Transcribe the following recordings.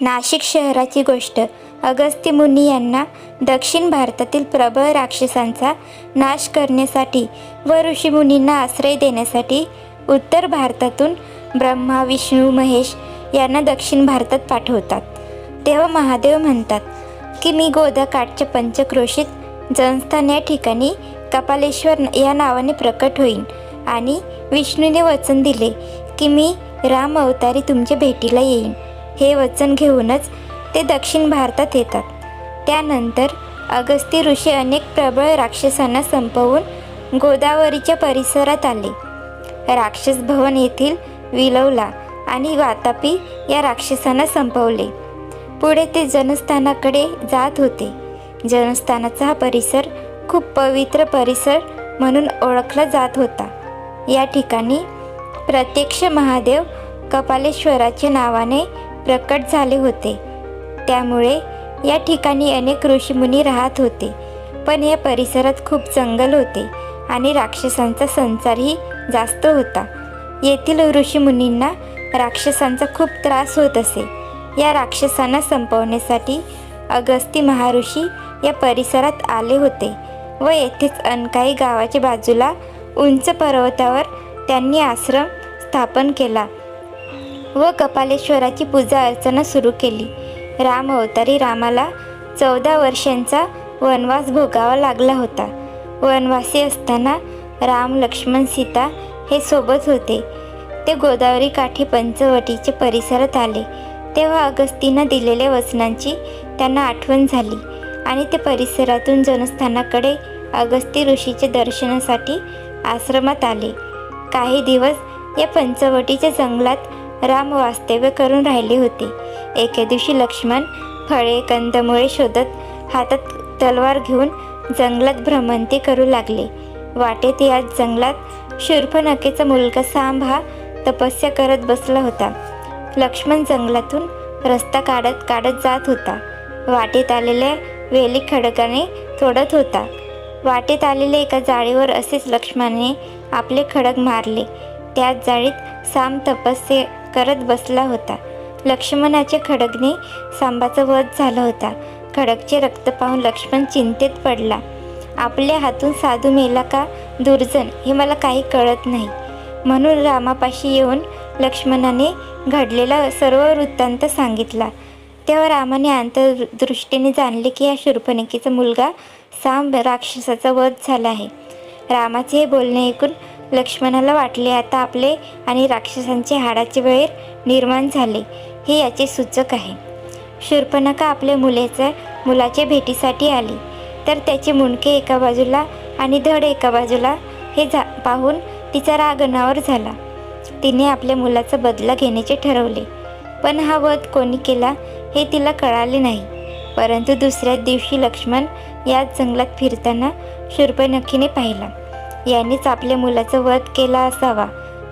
नाशिक शहराची गोष्ट. अगस्त्य मुनी यांना दक्षिण भारतातील प्रबळ राक्षसांचा नाश करण्यासाठी व ऋषीमुनींना आश्रय देण्यासाठी उत्तर भारतातून ब्रह्मा विष्णू महेश यांना दक्षिण भारतात पाठवतात. तेव्हा महादेव म्हणतात की मी गोदाकाठच्या पंचक्रोशीत जनस्थान या ठिकाणी कपालेश्वर या नावाने प्रकट होईन आणि विष्णूने वचन दिले की मी राम अवतारी तुमच्या भेटीला येईन. हे वचन घेऊनच ते दक्षिण भारतात येतात. त्यानंतर अगस्ती ऋषी अनेक प्रबळ राक्षसांना संपवून गोदावरीच्या परिसरात आले. राक्षस भवन येथील विलवला आणि वातापी या राक्षसांना संपवले. पुढे ते जनस्थानाकडे जात होते. जनस्थानाचा हा परिसर खूप पवित्र परिसर म्हणून ओळखला जात होता. या ठिकाणी प्रत्यक्ष महादेव कपालेश्वराच्या नावाने प्रकट झाले होते. त्यामुळे या ठिकाणी अनेक ऋषीमुनी राहत होते. पण या परिसरात खूप जंगल होते आणि राक्षसांचा संचारही जास्त होता. येथील ऋषीमुनींना राक्षसांचा खूप त्रास होत असे. या राक्षसांना संपवण्यासाठी अगस्ती महाऋषी या परिसरात आले होते व येथेच अनकाई गावाच्या बाजूला उंच पर्वतावर त्यांनी आश्रम स्थापन केला. व कपालेश्वराची पूजा अर्चना सुरू केली. राम अवतारी रामाला चौदा वर्षांचा वनवास भोगावा लागला होता. वनवासी असताना राम लक्ष्मण सीता हे सोबत होते. ते गोदावरी काठी पंचवटीच्या परिसरात आले. तेव्हा अगस्तीनं दिलेल्या वचनांची त्यांना आठवण झाली आणि ते परिसरातून जनस्थानाकडे अगस्ती ऋषीच्या दर्शनासाठी आश्रमात आले. काही दिवस या पंचवटीच्या जंगलात राम वास्तव्य करून राहिले होते. एके दिवशी लक्ष्मण फळे कंदमुळे शोधत हातात तलवार घेऊन जंगलात भ्रमंती करू लागले. वाटेत या जंगलात शूर्पणखेचा मुलगा सांब हा तपस्या करत बसला होता. लक्ष्मण जंगलातून रस्ता काढत काढत जात होता. वाटेत आलेल्या वेली खडकाने तोडत होता. वाटेत आलेल्या एका जाळीवर असेच लक्ष्मणाने आपले खडक मारले. त्याच जाळीत साम तपस्या करत बसला होता. लक्ष्मणाच्या खडकने सांबाचा वध झाला होता. खडकचे रक्त पाहून लक्ष्मण चिंतेत पडला. आपल्या हातून साधू मेला का दुर्जन? हे मला काही कळत नाही. म्हणून रामापाशी येऊन लक्ष्मणाने घडलेला सर्व वृत्तांत सांगितला. तेव्हा रामाने अंतर्दृष्टीने जाणले की या शूर्पणखीचा मुलगा सांब राक्षसाचा वध झाला आहे. रामाचे हे बोलणे ऐकून लक्ष्मणाला वाटले आता आपले आणि राक्षसांचे हाडाचे वैर निर्माण झाले हे याचे सूचक आहे. शूर्पणखा आपल्या मुलेच्या मुलाच्या भेटीसाठी आली. तर त्याचे मुंडके एका बाजूला आणि धड एका बाजूला हे झा पाहून तिचा राग अनावर झाला. तिने आपल्या मुलाचा बदला घेण्याचे ठरवले. पण हा वध कोणी केला हे तिला कळाले नाही. परंतु दुसऱ्या दिवशी लक्ष्मण याच जंगलात फिरताना शूर्पणखीने पाहिला. यानेच आपल्या मुलाचा वध केला असावा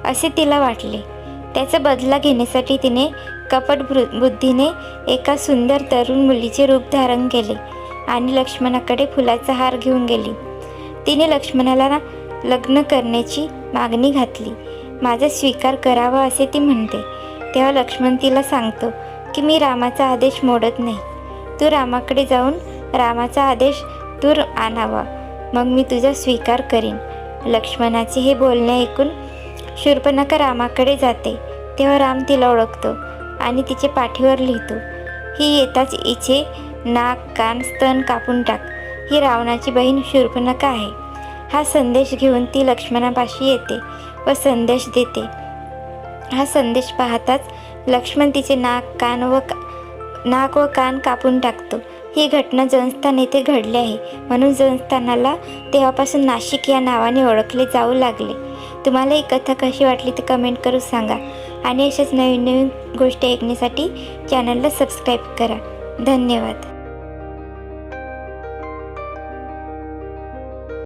असे तिला वाटले. त्याचा बदला घेण्यासाठी तिने कपट बुद्धीने एका सुंदर तरुण मुलीचे रूप धारण केले आणि लक्ष्मणाकडे फुलाचा हार घेऊन गेली. तिने लक्ष्मणाला लग्न करण्याची मागणी घातली. माझा स्वीकार करावा असे ती म्हणते. तेव्हा लक्ष्मण तिला सांगतो की मी रामाचा आदेश मोडत नाही. तू रामाकडे जाऊन रामाचा आदेश दूर आणावा. मग मी तुझा स्वीकार करीन. लक्ष्मणाचे हे बोलणे ऐकून शूर्पणखा रामाकडे जाते. तेव्हा राम तिला ओळखतो आणि तिचे पाठीवर लिहितो ही येताच इचे नाक कान स्तन कापून टाक. ही रावणाची बहीण शूर्पणखा आहे. हा संदेश घेऊन ती लक्ष्मणापाशी येते व संदेश देते. हा संदेश पाहताच लक्ष्मण तिचे नाक कान व का नाक व कान कापून टाकतो. ही घटना जनस्थान येथे घडली आहे. म्हणून जनस्थानाला तेव्हापासून नाशिक या नावाने ओळखले जाऊ लागले. तुम्हाला ही कथा कशी वाटली ते कमेंट करून सांगा. आणि अशाच नवीन नवीन गोष्टी ऐकण्यासाठी चॅनलला सबस्क्राईब करा. धन्यवाद.